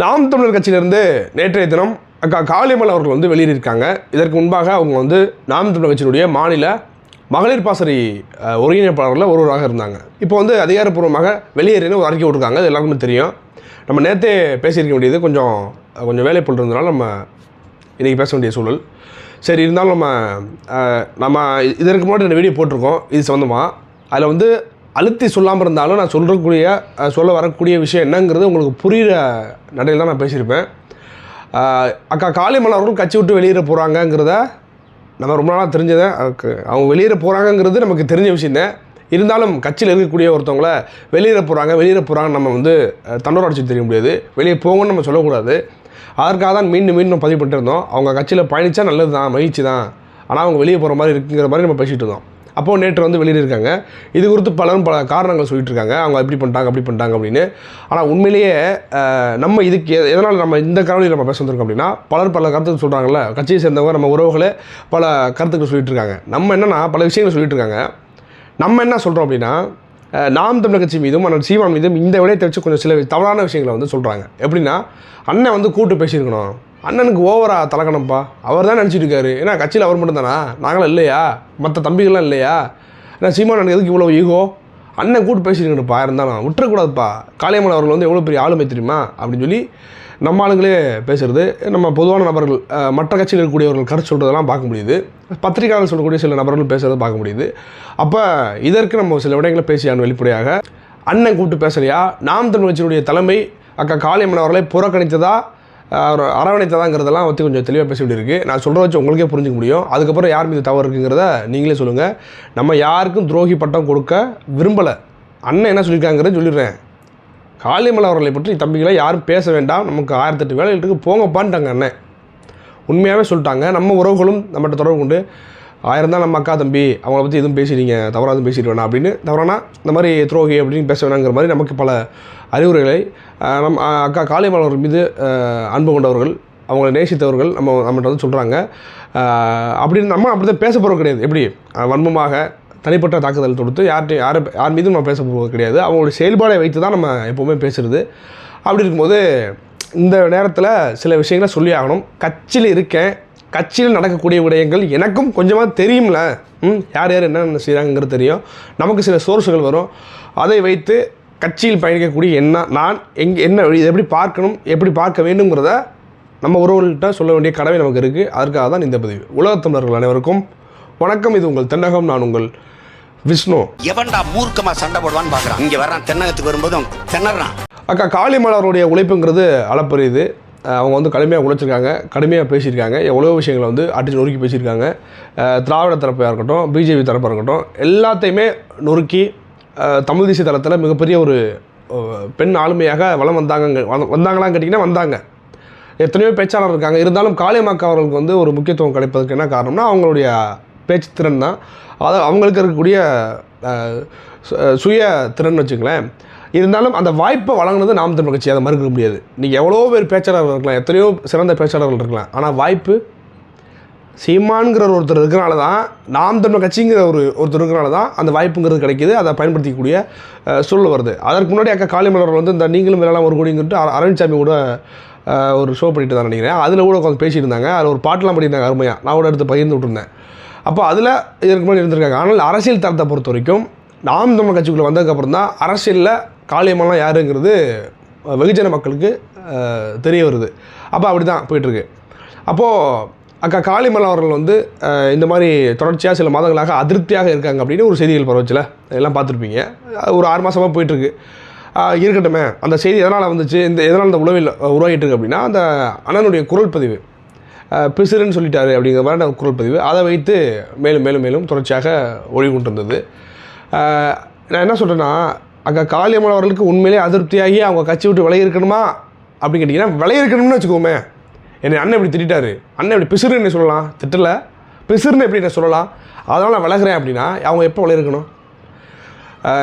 நாம் தமிழர் கட்சியிலிருந்து நேற்றைய தினம் அக்கா காளியம்மாள் அவர்கள் வந்து வெளியேறியிருக்காங்க. இதற்கு முன்பாக அவங்க வந்து நாம் தமிழர் கட்சியினுடைய மாநில மகளிர் பாசறை ஒருங்கிணைப்பாளரில் ஒருவராக இருந்தாங்க. இப்போ வந்து அதிகாரப்பூர்வமாக வெளியேறின்னு ஒரு அறிக்கை விட்டுருக்காங்க. அது எல்லாருக்குமே தெரியும். நம்ம நேற்றே பேசியிருக்க வேண்டியது கொஞ்சம் கொஞ்சம் வேலை இருந்ததுனால நம்ம இன்றைக்கி பேச வேண்டிய சூழல். சரி இருந்தாலும் நம்ம நம்ம இதற்கு முன்னாடி இந்த வீடியோ போட்டிருக்கோம். இது சம்மந்தமாக அதில் வந்து அழுத்தி சொல்லாமல் இருந்தாலும் நான் சொல்கிறக்கூடிய சொல்ல வரக்கூடிய விஷயம் என்னங்கிறது உங்களுக்கு புரிகிற நடையில் தான் நான் பேசியிருப்பேன். அக்கா காளிமலை அவர்கள் கட்சி விட்டு வெளியேற போகிறாங்கங்கிறத நம்ம ரொம்ப நாளாக தெரிஞ்சதை அவங்க வெளியேற போகிறாங்கங்கிறது நமக்கு தெரிஞ்ச விஷயந்தேன் இருந்தாலும் கட்சியில் இருக்கக்கூடிய ஒருத்தவங்கள வெளியேற போகிறாங்க வெளியேற போகிறாங்க நம்ம வந்து அஹ், அடிச்சு தெரிய முடியாது. வெளியே போங்கன்னு நம்ம சொல்லக்கூடாது. அதற்காக தான் மீண்டும் மீண்டும் பதிவு பண்ணிட்டு இருந்தோம். அவங்க கட்சியில் பயணித்தா நல்லது தான் மகிழ்ச்சி தான் ஆனால் அவங்க வெளியே போகிற மாதிரி இருக்குங்கிற மாதிரி நம்ம பேசிகிட்டு இருந்தோம். அப்போது நேற்று வந்து வெளியே இருக்காங்க இது குறித்து பலரும் பல காரணங்கள் சொல்லிட்டு இருக்காங்க அவங்க இப்படி பண்ணிட்டாங்க அப்படி பண்ணிட்டாங்க அப்படின்னு. ஆனால் உண்மையிலேயே நம்ம இதுக்கு எதனால் நம்ம இந்த காரணம் நம்ம பேச வந்திருக்கோம் அப்படின்னா பலர் பல கருத்துக்கள் சொல்கிறாங்கல்ல கட்சியை சேர்ந்தவங்க நம்ம உறவுகளை பல கருத்துக்கள் சொல்லிட்டு இருக்காங்க நம்ம என்னன்னா பல விஷயங்கள் சொல்லிட்டு இருக்காங்க நம்ம என்ன சொல்கிறோம் அப்படின்னா நாம் தமிழர் கட்சி மீதும் அண்ணன் சீமான் மீதும் இந்த விடயத்தை வச்சு கொஞ்சம் சில தவறான விஷயங்களை வந்து சொல்கிறாங்க எப்படின்னா அண்ணன் வந்து கூட்டு பேசியிருக்கணும். அண்ணனுக்கு ஓவரா தலக்கணம்ப்பா அவர் தான் நினச்சிட்டு இருக்காரு. ஏன்னா கட்சியில் அவர் மட்டும்தானா? நாங்களும் இல்லையா? மற்ற தம்பிகள்லாம் இல்லையா? ஏன்னா சீமான் எனக்கு எதுக்கு இவ்வளோ ஈகோ அண்ணன் கூட்டு பேசியிருக்கணும்ப்பா இருந்தாலும். விட்டுறக்கூடாதுப்பா. காளியம்மன் அவர்கள் வந்து எவ்வளோ பெரிய ஆளுமை தெரியுமா? அப்படின்னு சொல்லி நம்ம ஆளுங்களே பேசுகிறது நம்ம பொதுவான நபர்கள் மற்ற கட்சியில் இருக்கக்கூடியவர்கள் கருத்து சொல்கிறதெல்லாம் பார்க்க முடியுது. பத்திரிகையாளர் சொல்லக்கூடிய சில நபர்கள் பேசுகிறத பார்க்க முடியுது. அப்போ இதற்கு நம்ம சில விடயங்களை பேசியான் வெளிப்படையாக. அண்ணன் கூப்பிட்டு பேசலையா? நாம் தமிழ் கட்சியினுடைய தலைமை அக்கா காளியம்மன் அவர்களை புறக்கணித்ததா? அவர் அரவணைத்ததாங்கிறதெல்லாம் வந்து கொஞ்சம் தெளிவாக பேச வேண்டியிருக்கு நான் சொல்கிற வச்சு உங்களுக்கே புரிஞ்சுக்க முடியும். அதுக்கப்புறம் யார் மீது தவறு இருக்குங்கிறத நீங்களே சொல்லுங்கள் நம்ம யாருக்கும் துரோகி பட்டம் கொடுக்க விரும்பலை. அண்ணன் என்ன சொல்லியிருக்காங்கிறத சொல்லிடுறேன். காளியம்மன் அவர்களை பற்றி தம்பிகளை யாரும் பேச வேண்டாம். நமக்கு ஆயிரத்தெட்டு வேலைகள் இருக்குது போங்கப்பான்ட்டாங்க அண்ணன். உண்மையாகவே சொல்லிட்டாங்க. நம்ம உறவுகளும் நம்மகிட்ட தொடர்பு கொண்டு ஆயிரம் தான் நம்ம அக்கா தம்பி. அவங்கள பற்றி எதுவும் பேசுறீங்க தவறாக எதுவும் பேசிட்டு வேணாம் அப்படின்னு. தவறானா இந்த மாதிரி துரோகி அப்படின்னு பேச வேணாங்கிற மாதிரி நமக்கு பல அறிவுரைகளை நம் அக்கா காளியம்மன் அவர்கள் மீது அன்பு கொண்டவர்கள் அவங்களை நேசித்தவர்கள் நம்ம நம்மகிட்ட வந்து சொல்கிறாங்க அப்படின்னு நம்ம அப்படி தான் பேச போகிறது கிடையாது. எப்படி? வன்மமாக தனிப்பட்ட தாக்குதல் தொடுத்து யார்கிட்ட யார் யார் மீதும் நம்ம பேச போகிறது கிடையாது. அவங்களுடைய செயல்பாடை வைத்து தான் நம்ம எப்போவுமே பேசுகிறது அப்படி இருக்கும்போது இந்த நேரத்தில் சில விஷயங்களை சொல்லி ஆகணும். கட்சியில் இருக்கேன். கட்சியில் நடக்கக்கூடிய விடயங்கள் எனக்கும் கொஞ்சமாக தெரியும்ல. ம் யார் யார் என்னென்ன செய்கிறாங்கிறது தெரியும். நமக்கு சில சோர்ஸுகள் வரும். அதை வைத்து கட்சியில் பயணிக்கக்கூடிய என்ன நான் எங்கே என்ன இதை எப்படி பார்க்கணும் எப்படி பார்க்க வேண்டுங்கிறத நம்ம உறவுகள்கிட்ட சொல்ல வேண்டிய கடமை நமக்கு இருக்குது அதற்காக தான் இந்த பதிவு. உலகத் தமிழர்கள் அனைவருக்கும் வணக்கம். இது உங்கள் தென்னகம். நான் உங்கள் விஷ்ணு. எவன்டா மூர்க்கமா சண்டை போடுவான்னு பாக்குறான். இங்க வர்றான் தென்னகத்துக்கு வரும்போது அவன் திணறான். அக்கா காளிமலருடைய உழைப்புங்கிறது அளப்பரியது. அவங்க வந்து கடுமையாக உழைச்சிருக்காங்க கடுமையாக பேசியிருக்காங்க. எவ்வளோ விஷயங்களை வந்து அடிச்சு நொறுக்கி பேசியிருக்காங்க. திராவிட தரப்பாக இருக்கட்டும் பிஜேபி தரப்பாக இருக்கட்டும் எல்லாத்தையுமே நொறுக்கி தமிழ் தேசிய தளத்தில் மிகப்பெரிய ஒரு பெண் ஆளுமையாக வளம் வந்தாங்க வந்தாங்களான்னு கேட்டிங்கன்னா வந்தாங்க. எத்தனையோ பேச்சாளர் இருக்காங்க. இருந்தாலும் காளியம்மாக்கா அவர்களுக்கு வந்து ஒரு முக்கியத்துவம் கிடைப்பதற்கு என்ன காரணம்னா அவங்களுடைய பேச்சு திறன் தான். அதாவது அவங்களுக்கு இருக்கக்கூடிய சு- சுய திறன் வச்சுங்களேன். இருந்தாலும் அந்த வாய்ப்பை வழங்குனது நாம் தமிழ் கட்சி அதை மறுக்க முடியாது. நீங்கள் எவ்வளோ பேர் பேச்சாளர்கள் இருக்கலாம் எத்தனையோ சிறந்த பேச்சாளர்கள் இருக்கலாம் ஆனால் வாய்ப்பு சீமான்கிற ஒருத்தர் இருக்கிறனால தான் நாம் தமிழ் கட்சிங்கிற ஒரு ஒருத்தர் இருக்கிறனால தான் அந்த வாய்ப்புங்கிறது கிடைக்கிது அதை பயன்படுத்திக்கூடிய சூழல் வருது. அதற்கு முன்னாடி அக்கா காளிமலர் வந்து இந்த நீங்களும் வேலாம் ஒரு கோடிங்கிட்டு அரவிந்த் சாமி கூட ஒரு ஷோ பண்ணிட்டு தான் நினைக்கிறேன். அதில் கூட உட்காந்து பேசியிருந்தாங்க. அதில் ஒரு பாட்டெலாம் பண்ணியிருந்தாங்க அருமையாக நான் கூட எடுத்து பகிர்ந்து விட்டுருந்தேன். அப்போ அதில் இதற்கு முன்னாடி இருந்திருக்காங்க. ஆனால் அரசியல் தரத்தை பொறுத்த வரைக்கும் நாம் தமிழ் கட்சிக்குள்ளே வந்ததுக்கப்புறம் தான் அரசியலில் காளியம்மாலாம் யாருங்கிறது வெகுஜன மக்களுக்கு தெரிய வருது. அப்போ அப்படி தான் போயிட்டுருக்கு. அப்போது அக்கா காளிமலை அவர்கள் வந்து இந்த மாதிரி தொடர்ச்சியாக சில மாதங்களாக அதிருப்தியாக இருக்காங்க அப்படின்னு ஒரு செய்திகள் பரவச்சில். எல்லாம் பார்த்துருப்பீங்க. ஒரு ஆறு மாதமாக போயிட்டுருக்கு. இருக்கட்டுமே. அந்த செய்தி எதனால் வந்துச்சு? இந்த எதனால் இந்த உளவில் உருவாகிட்டு இருக்கு அப்படின்னா அந்த அண்ணனுடைய குரல் பதிவு. பிசுறுன்னு பிசிறுன்னு சொல்லிட்டாரு அப்படிங்கிற மாதிரி அந்த குரல் பதிவு. அதை வைத்து மேலும் மேலும் மேலும் தொடர்ச்சியாக ஒளி கொண்டு இருந்தது நான் என்ன சொல்கிறேன்னா அங்கே காளியம்மன் அவர்களுக்கு உண்மையிலே அதிருப்தியாகி அவங்க கட்சி விட்டு விலகி இருக்கணுமா? அப்படின்னு கேட்டிங்கன்னா விலகி இருக்கணும்னு வச்சுக்கோமே. என்னை அண்ணன் இப்படி திட்டாரு அண்ணன் இப்படி பிசுறுன்னு சொல்லலாம். திட்டல. பிசுறுன்னு எப்படி என்ன சொல்லலாம்? அதனால் நான் விலகுறேன் அப்படின்னா அவங்க எப்போ விளையிருக்கணும்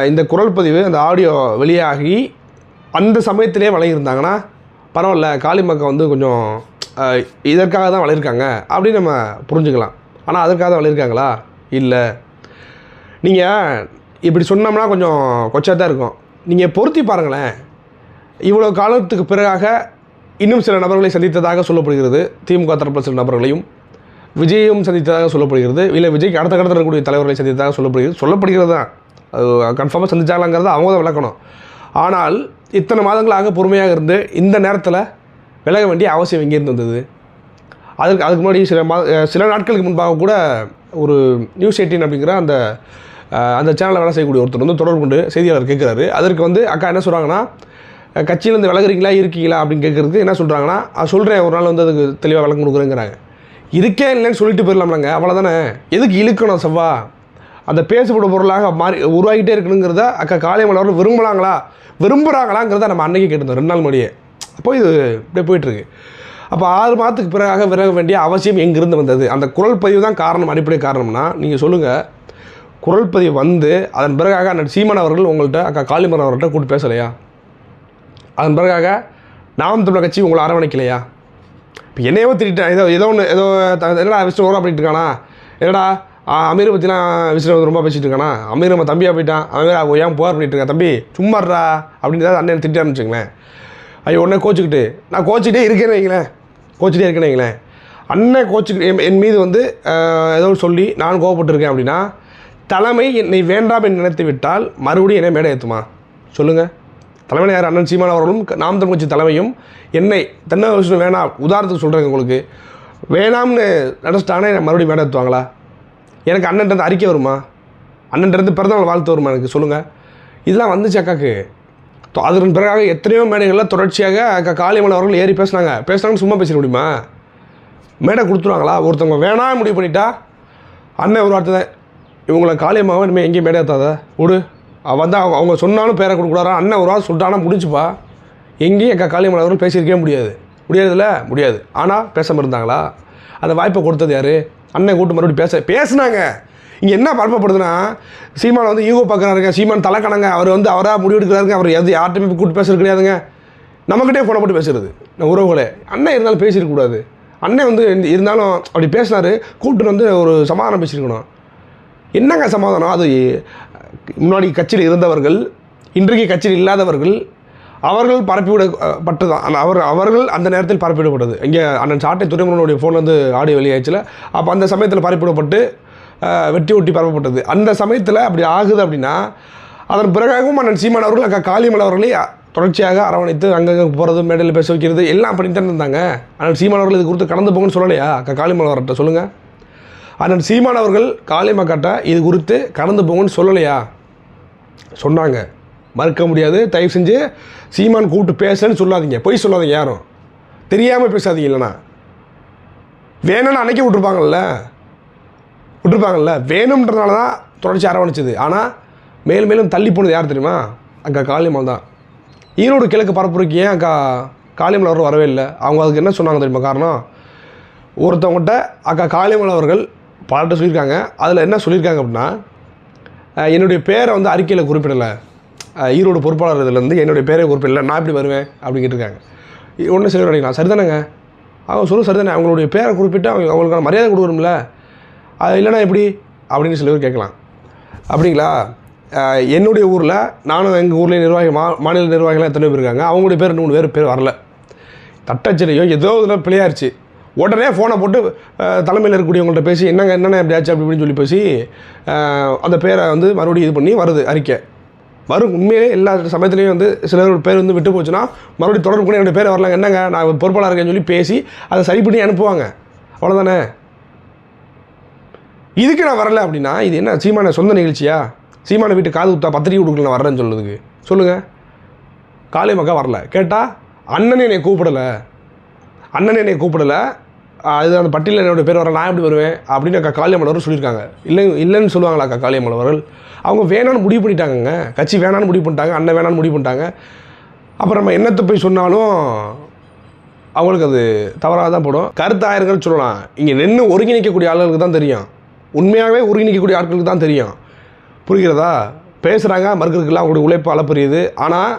இந்த குரல் பதிவு அந்த ஆடியோ வெளியாகி அந்த சமயத்திலே வழங்கியிருந்தாங்கன்னா பரவாயில்ல காளிமக்கா வந்து கொஞ்சம் இதற்காக தான் வளர்க்காங்க அப்படின்னு நம்ம புரிஞ்சுக்கலாம். ஆனால் அதற்காக தான் வளர்க்காங்களா? இல்லை. நீங்கள் இப்படி சொன்னோம்னா கொஞ்சம் கொச்சா தான் இருக்கும். நீங்கள் பொருத்தி பாருங்களேன். இவ்வளோ காலத்துக்கு பிறகாக இன்னும் சில நபர்களை சந்தித்ததாக சொல்லப்படுகிறது. திமுக தரப்பில் சில நபர்களையும் விஜயும் சந்தித்ததாக சொல்லப்படுகிறது. இல்லை விஜய்க்கு அடுத்த கடத்தில் இருக்கக்கூடிய தலைவர்களை சந்தித்ததாக சொல்லப்படுகிறது. சொல்லப்படுகிறது தான். கன்ஃபார்மாக சந்திச்சாங்களாங்கிறத அவங்க தான் விளக்கணும். ஆனால் இத்தனை மாதங்களாக பொறுமையாக இருந்து இந்த நேரத்தில் விலக வேண்டிய அவசியம் எங்கேருந்து வந்தது? அதுக்கு அதுக்கு முன்னாடி சில மா சில நாட்களுக்கு முன்பாக கூட ஒரு நியூஸ் எயிட்டீன் அப்படிங்கிற அந்த அந்த சேனலில் வேலை செய்யக்கூடிய ஒருத்தர் வந்து தொடர்பு கொண்டு செய்தியாளர் கேட்குறாரு. அதற்கு வந்து அக்கா என்ன சொல்கிறாங்கன்னா கட்சியிலேருந்து விலகுறீங்களா இருக்கீங்களா? அப்படின்னு கேட்குறதுக்கு என்ன சொல்கிறாங்கன்னா சொல்கிறேன் ஒரு நாள் வந்து அதுக்கு தெளிவாக விளக்கம் கொடுக்குறேங்கிறாங்க. இருக்கே இல்லைன்னு சொல்லிட்டு போயிடலாம்லங்க அவ்வளோதானே எதுக்கு இழுக்கணும் செவ்வா? அந்த பேசப்படும் பொருளாக மாறி உருவாகிட்டே இருக்கணுங்கிறத அக்கா காளியம்மன் அவர்கள் விரும்பலாங்களா விரும்புகிறாங்களாங்கிறத நம்ம அன்னைக்கு கேட்டிருந்தோம் ரெண்டு நாள் மொழியே அப்போ இது இப்படியே போயிட்டுருக்கு. அப்போ ஆறு மாதத்துக்கு பிறகாக விலக வேண்டிய அவசியம் எங்கிருந்து வந்தது? அந்த குரல் பதிவு தான் காரணம் அடிப்படை காரணம்னா நீங்கள் சொல்லுங்கள் குரல் பதிவு வந்து அதன் பிறகாக அண்ணன் சீமான் அவர்கள் உங்கள்கிட்ட அக்கா காளிமன் அவர்கிட்ட கூட்டு பேசலையா? அதன் பிறகாக நாம் தமிழர் கட்சி உங்களை அரவணைக்கலையா? இப்போ என்னையோ திட்டேன் ஏதோ ஏதோ ஒன்று ஏதோ என்னடா விஷ்ணு வரும் அப்படின்ட்டு இருக்கானா? என்னடா அமீரை பற்றிலாம் விஷ்ணு வந்து ரொம்ப பேசிட்டு இருக்கானா? அமீர் நம்ம தம்பியாக போயிட்டான். அமீர் அவன் ஏன் போர் பண்ணிட்டு இருக்கான். தம்பி சும்மாடுறா அப்படின்னு ஏதாவது அண்ணன் திட்ட ஆரம்பிச்சுங்களேன் ஐயோ உடனே கோச்சிக்கிட்டு நான் கோச்சிட்டே இருக்கேன்னு வைங்களேன். கோச்சிட்டே இருக்கேன்னு வைங்களேன். அண்ணன் கோச்சுக்கு என் என் மீது வந்து ஏதோ சொல்லி நான் கோவப்பட்டிருக்கேன் அப்படின்னா தலைமை என்னை வேண்டாம் என்று நினைத்து விட்டால் மறுபடியும் என்னை மேடை ஏற்றுமா சொல்லுங்கள் தலைமை யார்? அண்ணன் சீமான் அவர்களும் நாம் தமிழ் கட்சி தலைமையும் என்னை தென்னை விஷயம் வேணாம். உதாரணத்துக்கு சொல்கிறேங்க உங்களுக்கு. வேணாம்னு நினச்சிட்டாங்கன்னா மறுபடியும் மேடை ஏற்றுவாங்களா எனக்கு அண்ணன்ட்டு அறிக்கை வருமா? அண்ணன்ட்டு பிறந்தநாள் வாழ்த்து வருமா எனக்கு சொல்லுங்கள் இதெல்லாம் வந்துச்சு அக்காக்கு. அதன் பிறகாக எத்தனையோ மேடைகளில் தொடர்ச்சியாக அக்கா காளியம்மன் அவர்கள் ஏறி பேசுனாங்க. பேசுனாங்கன்னு சும்மா பேசிட முடியுமா? மேடை கொடுத்துருவாங்களா? ஒருத்தவங்க வேணாம் முடிவு பண்ணிட்டா? அண்ணன் ஒரு வார்த்தை தான். இவங்களை காளியம்மாவை இனிமேல் எங்கேயும் மேடை ஏற்றாத விடு. வந்தால் அவங்க அவங்க சொன்னாலும் பேரை கொடுக்கூடாரா அண்ணன் ஒரு வாரம் சொல்லிட்டானா முடிஞ்சுப்பா. எங்கேயும் அக்கா காளியம்மன் அவர்கள் பேசியிருக்கவே முடியாது. முடியாதுல்ல? முடியாது. ஆனால் பேசாமல் இருந்தாங்களா? அந்த வாய்ப்பை கொடுத்தது யார்? அண்ணன் கூட்டு மறுபடியும் பேச பேசுனாங்க. இங்கே என்ன பரப்பப்படுதுன்னா சீமான் வந்து ஈகோ பார்க்குறாருங்க சீமான் தலைக்கணங்க. அவர் வந்து அவராக முடிவெடுக்கிறாருங்க. அவர் எது யார்கிட்டையுமே கூப்பிட்டு கூட்டு பேசுறது கிடையாதுங்க. நம்மக்கிட்டே ஃபோனை போட்டு பேசுறது. நம்ம உறவுகளே. அண்ணன் இருந்தாலும் பேசியிருக்கக்கூடாது அண்ணன் வந்து இருந்தாலும் அப்படி பேசினார். கூப்பிட்டு வந்து ஒரு சமாதானம் பேசியிருக்கணும் என்னங்க சமாதானம்? அது முன்னாடி கட்சியில் இருந்தவர்கள் இன்றைக்கு கட்சியில் இல்லாதவர்கள் அவர்கள் பரப்பிவிடப்பட்டது தான் அவர் அவர்கள் அந்த நேரத்தில் பரப்பிவிடப்பட்டது. இங்கே அண்ணன் சாட்டை துறைமுகனுடைய ஃபோன் வந்து ஆடியோ வெளியாச்சுல அப்போ அந்த சமயத்தில் பரப்பிவிடப்பட்டு வெட்டி ஒட்டி பரப்பப்பட்டது. அந்த சமயத்தில் அப்படி ஆகுது அப்படின்னா அதன் பிறகாகவும் அண்ணன் சீமான் அவர்கள் அக்கா காளிமலை அவர்களை தொடர்ச்சியாக அரவணைத்து அங்கங்கே போகிறது மேடையில் பேச வைக்கிறது எல்லாம் பண்ணிட்டு இருந்தாங்க. அண்ணன் சீமான் அவர்கள் இது குறித்து கடந்து போங்கன்னு சொல்லலையா? அக்கா காளிமலை அவர்கிட்ட சொல்லுங்கள் அண்ணன் சீமான் அவர்கள் காளிமக்காட்ட இது குறித்து கடந்து போங்கன்னு சொல்லலையா? சொன்னாங்க. மறுக்க முடியாது. தயவு செஞ்சு சீமான் கூப்பிட்டு பேசுன்னு சொல்லாதீங்க. பொய் சொல்லாதீங்க யாரும். தெரியாமல் பேசாதீங்க இல்லைண்ணா வேணும்னு அன்னைக்கே விட்ருப்பாங்கல்ல விட்ருப்பாங்கல்ல வேணும்ன்றதுனால தான் தொடர்ச்சி அரவணைச்சது. ஆனால் மேலும் மேலும் தள்ளி போனது யார் தெரியுமா? அக்கா காளியம்மாள் தான். ஈரோடு கிழக்கு பரப்புரைக்கு ஏன் அக்கா காளியம்மாள் அவர்கள் வரவே இல்லை? அவங்க அதுக்கு என்ன சொன்னாங்க தெரியுமா? காரணம் ஒருத்தவங்ககிட்ட அக்கா காளியம்மாள் அவர்கள் பலர்கிட்ட சொல்லியிருக்காங்க. அதில் என்ன சொல்லியிருக்காங்க அப்படின்னா என்னுடைய பேரை வந்து அறிக்கையில் குறிப்பிடலை. ஈரோடு பொறுப்பாளர் இதுலேருந்து என்னுடைய பேரை இல்லை. நான் எப்படி வருவேன் அப்படின்னு கேட்டிருக்காங்க. ஒன்றும் சரி நினைக்கலாம் சரிதானேங்க? அவங்க சொல்ல சரிதானே? அவங்களுடைய பேரை குறிப்பிட்டு அவங்க அவங்களுக்கான மரியாதை கொடுக்கணும்ல. அது இல்லைன்னா எப்படி? அப்படின்னு சில பேர் கேட்கலாம். அப்படிங்களா? என்னுடைய ஊரில் நானும் எங்கள் ஊரில் நிர்வாகி மா மாநில நிர்வாகிகளாம் எத்தனை பேர் இருக்காங்க. அவங்களுடைய பேர் ரெண்டு மூணு பேர் பேர் வரல. தட்டச்சரியோ ஏதோ இதில் பிள்ளையாருச்சு உடனே ஃபோனை போட்டு தலைமையில் இருக்கக்கூடியவங்கள்ட்ட பேசி என்னங்க என்னென்ன எப்படி ஆச்சு? அப்படி இப்படின்னு சொல்லி பேசி அந்த பேரை வந்து மறுபடியும் இது பண்ணி வருது அறிக்கை. வரும் உண்மையிலே எல்லா சமயத்துலேயும் வந்து சிலர் பேர் வந்து விட்டு போச்சுன்னா மறுபடியும் தொடர்பு கூட என்னுடைய பேர் வரலாங்க. என்னங்க? நான் பொறுப்பாளர் இருக்கேன்னு சொல்லி பேசி அதை சரி பண்ணி அனுப்புவாங்க. அவ்வளோதானே இதுக்கு நான் வரல அப்படின்னா இது என்ன சீமான சொந்த நிகழ்ச்சியா? சீமான வீட்டு காது குத்தா பத்திரிக்கை கொடுக்கல நான் வரேன்னு சொல்லுதுக்கு சொல்லுங்கள் காளி மக்கா வரல. கேட்டால் அண்ணனே என்னை கூப்பிடலை. அண்ணனை என்னை கூப்பிடலை. அது அந்த பட்டியலில் என்னோட பேர் வர நான் எப்படி வருவேன் அப்படின்னு அக்கா காளியம்மன் அவர்கள் சொல்லியிருக்காங்க. இல்லை இல்லைன்னு சொல்லுவாங்களா அக்கா காளியம்மன் அவர்கள்? அவங்க வேணான்னு முடிவு பண்ணிட்டாங்கங்க. கட்சி வேணான்னு முடிவு பண்ணிட்டாங்க அண்ணன் வேணான்னு முடிவு பண்ணிட்டாங்க. அப்புறம் நம்ம என்னத்தை போய் சொன்னாலும் அவங்களுக்கு அது தவறாக தான் போடும். கருத்தாயிரங்கள் சொல்லலாம். இங்கே நின்று ஒருங்கிணைக்கக்கூடிய ஆளுகளுக்கு தான் தெரியும். உண்மையாகவே ஒருங்கிணைக்கக்கூடிய ஆட்களுக்கு தான் தெரியும். புரிகிறதா? பேசுகிறாங்க மறுக்கிறதுக்கெல்லாம் அவங்களுடைய உழைப்பு அளப்பரியது. ஆனால்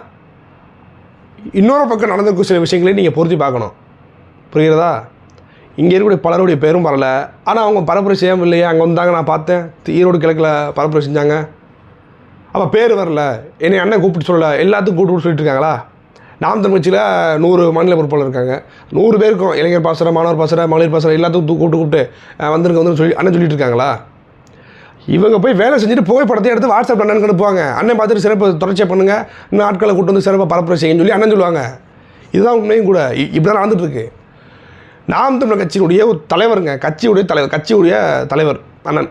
இன்னொரு பக்கம் நடந்திருக்கும் சில விஷயங்களையும் நீங்கள் பொருத்தி பார்க்கணும். புரிகிறதா? இங்கே இருக்கக்கூடிய பலருடைய பேரும் வரல. ஆனால் அவங்க பரப்புரை செய்யாமல் இல்லையா அங்கே வந்தாங்க நான் பார்த்தேன். ஈரோடு கிழக்கில் பரப்புரை செஞ்சாங்க. அப்போ பேர் வரல. என்னை அண்ணன் கூப்பிட்டு சொல்லலை. எல்லாத்துக்கும் கூப்பிட்டு சொல்லிட்டு இருக்காங்களா? நாம் தமிழ்ச்சியில் நூறு மாநில பொறுப்பாளர் இருக்காங்க. நூறு பேருக்கும் இளைஞர் பாசறை மாணவர் பாசறை மகளிர் பாசறை எல்லாத்துக்கும் கூப்பிட்டு கூப்பிட்டு வந்துருங்க வந்து சொல்லி அண்ணன் சொல்லிட்டு இருக்காங்களா? இவங்க போய் வேலை செஞ்சுட்டு புகைப்படத்தை எடுத்து வாட்ஸ்அப் அண்ணனுக்கு அனுப்புவாங்க. அண்ணன் பார்த்துட்டு சிறப்பு தொடர்ச்சியாக பண்ணுங்க. இன்னும் ஆட்களை கூட்டு வந்து சிறப்பாக பரப்புரை செய்யுன்னு சொல்லி அண்ணன் சொல்லுவாங்க. இதுதான் உண்மையும் கூட. இ- இப்படி தான் நடந்துட்டுருக்கு நாம் தமிழர் கட்சியினுடைய ஒரு தலைவருங்க. கட்சியுடைய தலைவர் கட்சியுடைய தலைவர் அண்ணன்.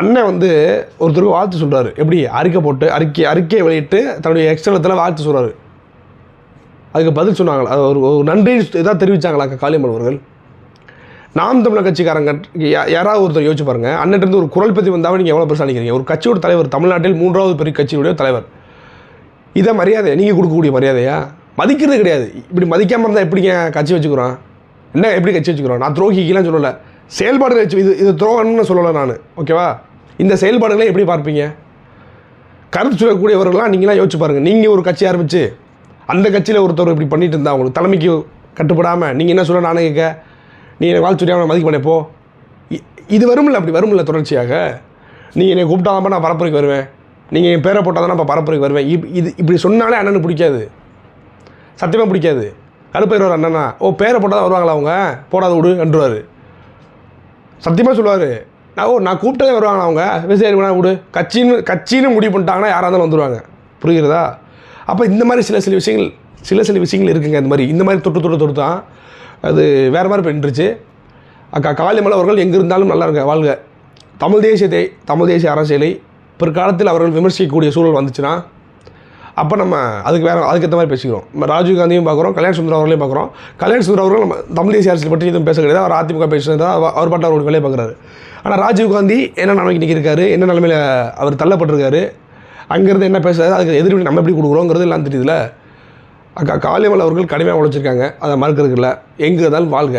அண்ணன் வந்து ஒருத்தருக்கு வாழ்த்து சொல்கிறாரு எப்படி? அறிக்கை போட்டு அறிக்கை அறிக்கையை வெளியிட்டு தன்னுடைய எக்ஸ்டலத்தில் வாழ்த்து சொல்கிறாரு அதுக்கு பதில் சொன்னாங்களா? ஒரு ஒரு நன்றி இதாக தெரிவித்தாங்களா காளியம்மன் அவர்கள்? நாம் தமிழர் கட்சிக்காரங்க யாராவது ஒருத்தர் யோசிச்சு பாருங்க. அண்ணன்ட்டு ஒரு குரல் பற்றி வந்தாவே நீங்கள் எவ்வளோ பெருசாக நினைக்கிறீங்க ஒரு கட்சியோட தலைவர் தமிழ்நாட்டில் மூன்றாவது பெரிய கட்சியுடைய தலைவர். இதை மரியாதை நீங்கள் கொடுக்கக்கூடிய மரியாதையா? மதிக்கிறது கிடையாது. இப்படி மதிக்காமல் இருந்தால் எப்படிங்க கட்சி வச்சுக்கிறோம்? என்ன எப்படி கட்சி வச்சுக்கிறோம்? நான் துரோகிக்கெலாம் சொல்லலை. செயல்பாடுகளை வச்சு இது இது துரோகம்னு சொல்லலை நான். ஓகேவா இந்த செயல்பாடுகளை எப்படி பார்ப்பீங்க? கருத்து சொல்லக்கூடியவர்கள்லாம் நீங்களாம் யோசிச்சு பாருங்கள் நீங்கள் ஒரு கட்சி ஆரம்பித்து அந்த கட்சியில் ஒருத்தர் இப்படி பண்ணிட்டு இருந்தா உங்களுக்கு தலைமைக்கு கட்டுப்படாமல் நீங்கள் என்ன சொல்ல நானே கேட்க? நீ என்னை வாழ் மதிக்க பண்ணப்போ இது வரும்ல அப்படி வரும்ல தொடர்ச்சியாக? நீங்கள் என்னை கூப்பிட்டாதான் நான் பரப்புரைக்கு வருவேன். நீங்கள் என் பேரை போட்டால் தான் நான் பரப்புரைக்கு வருவேன். இப் இது இப்படி சொன்னாலே அண்ணனுக்கு பிடிக்காது. சத்தியமாக பிடிக்காது. கடுப்பைவர் அண்ணனா. ஓ பேரை போட்டால் தான் வருவாங்களா அவங்க? போடாத விடு என்றுவார். சத்தியமாக சொல்லுவார். நான் ஓ நான் கூப்பிட்டதே வருவாங்களா அவங்க? விவசாயி வேணா விடு. கட்சின்னு கட்சின்னு முடிவு பண்ணிட்டாங்கன்னா யாராக இருந்தாலும் வந்துடுவாங்க புரிகிறதா? அப்போ இந்த மாதிரி சில சில விஷயங்கள் சில சில விஷயங்கள் இருக்குங்க இந்த மாதிரி. இந்த மாதிரி தொட்டு தொட்டு தொட்டு தான் அது வேறு மாதிரி பண்ணிருச்சு அக்கா காளிமலை அவர்கள் எங்கே இருந்தாலும் நல்லா இருங்க வாழ்க. தமிழ் தேசியத்தை தமிழ் தேசிய அரசியலை பிற்காலத்தில் அவர்கள் விமர்சிக்கக்கூடிய சூழல் வந்துச்சுன்னா அப்போ நம்ம அதுக்கு வேறு அதுக்கேற்ற மாதிரி பேசிக்கிறோம். நம்ம ராஜீவ் காந்தியும் பார்க்குறோம் கல்யாண சுந்தரம் அவர்களையும் பார்க்குறோம் கல்யாண சுந்தர் அவர்கள் நம்ம தமிழ் தேசிய அரசியல் பற்றி எதுவும் பேச கிடையாது. அவர் அதிமுக பேசுகிறதா அவர் பாட்டு அவருடைய வேலையை பார்க்குறாரு ஆனால் ராஜீவ் காந்தி என்ன நிலைமைக்கு நிற்க இருக்காரு என்ன நிலைமையில் அவர் தள்ளப்பட்டிருக்காரு அங்கேருந்து என்ன பேசுறாரு அதுக்கு எதிர்ப்பு நம்ம எப்படி கொடுக்குறோங்கிறது எல்லாம் தெரியுதுல அக்கா காளியம்மல் அவர்கள் கடுமையாக உழைச்சிருக்காங்க. அதை மறுக்கிறதுக்கு இல்லை. எங்கே இருந்தாலும் வாழ்க.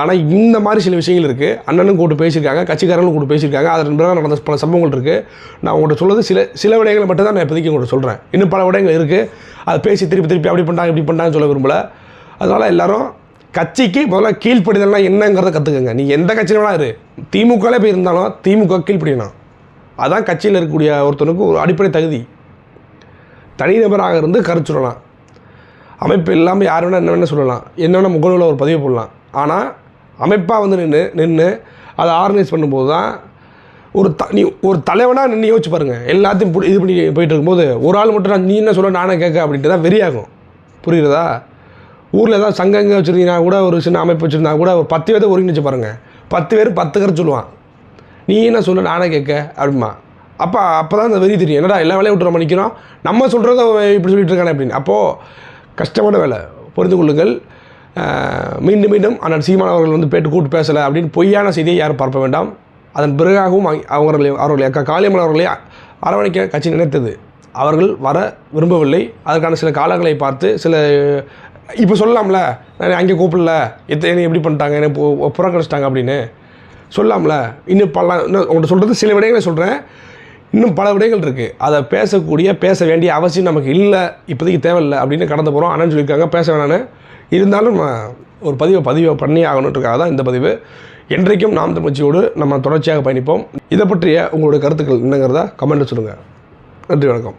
ஆனால் இந்த மாதிரி சில விஷயங்கள் இருக்குது அண்ணனும் கூட்டு பேசியிருக்காங்க கட்சிக்காரங்களும் கூட்டு பேசியிருக்காங்க. அதன் பிறகு நடந்த பல சம்பவங்கள் இருக்குது நான் உங்கள்கிட்ட சொல்றது சில சில விடயங்களை மட்டும் தான் நான் இப்போதைக்கு உங்கள்கிட்ட சொல்கிறேன் இன்னும் பல விடயங்கள் இருக்குது அதை பேசி திருப்பி திருப்பி அப்படி பண்ணிட்டாங்க இப்படி பண்ணிட்டாங்கன்னு சொல்ல விரும்பல. அதனால் எல்லாரும் கட்சிக்கு முதல்ல கீழ்ப்படிதல்னா என்னங்கிறத கற்றுக்கங்க நீ எந்த கட்சியில் வேணா இரு. திமுகலே போய் இருந்தாலும் திமுக கீழ்ப்படியணும். அதான் கட்சியில் இருக்கக்கூடிய ஒருத்தனுக்கு ஒரு அடிப்படை தகுதி. தனிநபராக இருந்து கருத்து சொல்லலாம். அமைப்பு இல்லாமல் யார் வேணால் என்ன வேணால் சொல்லலாம். என்ன வேணால் முகநூலில் ஒரு பதிவு போடலாம். ஆனால் அமைப்பாக வந்து நின்று நின்று அதை ஆர்கனைஸ் பண்ணும்போது தான் ஒரு த நீ ஒரு தலைவனாக நின்று யோசிச்சு பாருங்கள் எல்லாத்தையும் இது பண்ணி போயிட்டு இருக்கும்போது ஒரு ஆள் மட்டும் நான் நீ என்ன சொல்ல நானே கேட்க அப்படின்ட்டு தான் வெறியாகும். புரியுறதா? ஊரில் ஏதாவது சங்கங்க வச்சுருந்தீங்கன்னா கூட ஒரு சின்ன அமைப்பு வச்சுருந்தா கூட ஒரு பத்து பேர்த்தை ஒருங்கிணைச்சு பாருங்கள் பத்து பேர் பத்து கரை சொல்லுவான். நீ என்ன சொல்ல நானே கேட்க அப்படிமா அப்போ அப்போ தான் அந்த வெறி தெரியும். என்னடா எல்லா வேலையும் விட்டு நம்ம நிற்கிறோம் நம்ம சொல்கிறத இப்படி சொல்லிட்டு இருக்கானே அப்படின்னு. அப்போது கஷ்டமான வேலை. புரிந்து கொள்ளுங்கள். மீண்டும் மீண்டும் அண்ணன் சீமான் அவர்கள் வந்து பேட்டு கூட்டு பேசலை அப்படின்னு பொய்யான செய்தியை யாரும் பரப்ப வேண்டாம். அதன் பிறகாகவும் அவர்களை அவர்களை அக்கா காளியம்மன் அவர்களை அரவணைக்க கட்சி நினைத்தது. அவர்கள் வர விரும்பவில்லை. அதற்கான சில காலங்களை பார்த்து சில இப்போ சொல்லலாம்ல நான் அங்கே கூப்பிடல எத்த என்னை எப்படி பண்ணிட்டாங்க என்னை புறக்கணிச்சிட்டாங்க அப்படின்னு சொல்லலாம்ல. இன்னும் பல இன்னும் உங்கள்கிட்ட சொல்கிறது சில விடயங்களை சொல்கிறேன் இன்னும் பல விடயங்கள் இருக்குது அதை பேசக்கூடிய பேச வேண்டிய அவசியம் நமக்கு இல்லை இப்போதைக்கு தேவையில்லை அப்படின்னு கடந்து போகிறோம் அண்ணன் சொல்லியிருக்காங்க பேச வேணான்னு இருந்தாலும் ஒரு பதிவை பதிவை பண்ணி ஆகணுன்றக்காக தான் இந்த பதிவு. என்றைக்கும் நாம் தமிழ்ச்சியோடு நம்ம தொடர்ச்சியாக பயணிப்போம். இதை பற்றிய உங்களுடைய கருத்துக்கள் என்னங்கிறத கமெண்ட்டில் சொல்லுங்கள் நன்றி வணக்கம்.